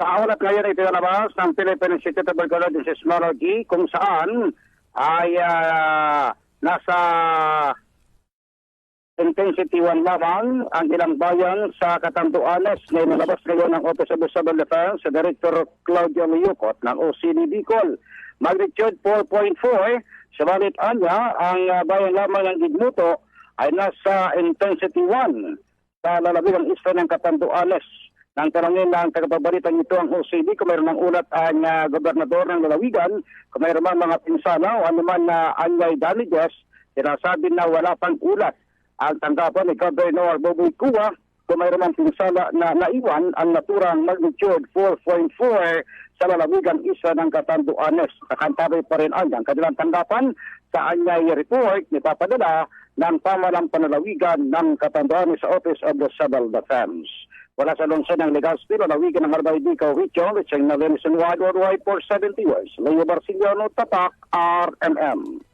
Sa ulat ngayon ay pinalabas ng Philippine Institute of and Seismology kung saan ay ah, nasa intensity 1 lamang ang ilang bayan sa Catanduanes na inalabas ngayon ng Office of the Civil Defense sa Director Claudio Liucot ng OCD Bicol. Magnitude 4.4, subalit anya ang ah, bayan lamang ng Gigmuto ay nasa intensity 1 sa lalawigang isla ng Catanduanes. Nang tanongin ng tagapabalitan nito ang OCD kung mayroon ng ulat ang ah, gobernador ng lalawigan, kung mayroon mang mga pinsala o anuman na anyay damages, sinasabi na wala pang ulat ang tanggapan ni Governor Boboy Cuba kung mayroon mang pinsala na naiwan ang naturang magnitude 4.4 sa lalawigang isla ng Catanduanes. Kakantabay pa rin ang kanilang tanggapan sa anyay report ni papadala ng pamalang panalawigan ng Catanduanes sa Office of the Civil Defense. Wala sa lungsod ng Legazpi, lalawigan ng Nalinis and Wide Worldwide for 70 years. Leo Barciliano, Tapak, RMM.